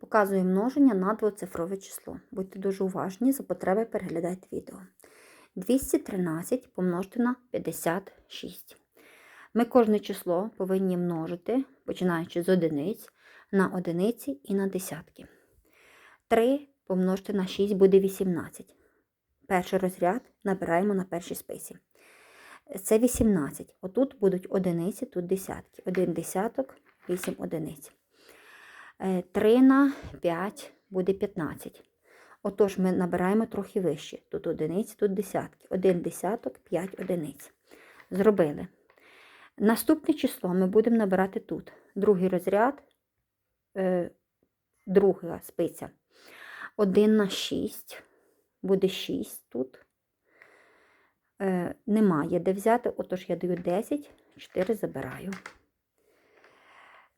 Показую множення на двоцифрове число. Будьте дуже уважні, за потреби переглядайте відео. 213 помножити на 56. Ми кожне число повинні множити, починаючи з одиниць, на одиниці і на десятки. 3 помножити на 6 буде 18. Перший розряд набираємо на першій списі. Це 18. Отут будуть одиниці, тут десятки. Один десяток, 8 одиниць. 3 на 5 буде 15. Отож, ми набираємо трохи вище. Тут одиниці, тут десятки. Один десяток, 5 одиниць. Зробили. Наступне число ми будемо набирати тут. Другий розряд, е, друга спиця. 1 на 6 буде 6 тут. Е, немає де взяти, отож я даю 10, 4 забираю.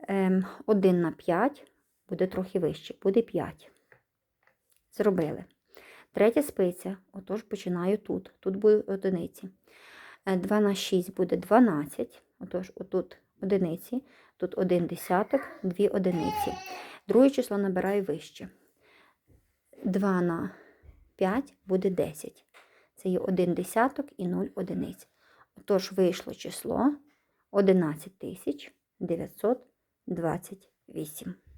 Ем, 1 на 5 буде трохи вище, буде 5. Зробили. Третя спиця, отож починаю тут. Тут будуть одиниці. 2 на 6 буде 12. Отож, отут одиниці, тут 1 десяток, 2 одиниці. Друге число набираю вище. 2 на 5 буде 10. Це є 1 десяток і 0 одиниць. Отож, вийшло число 11 928.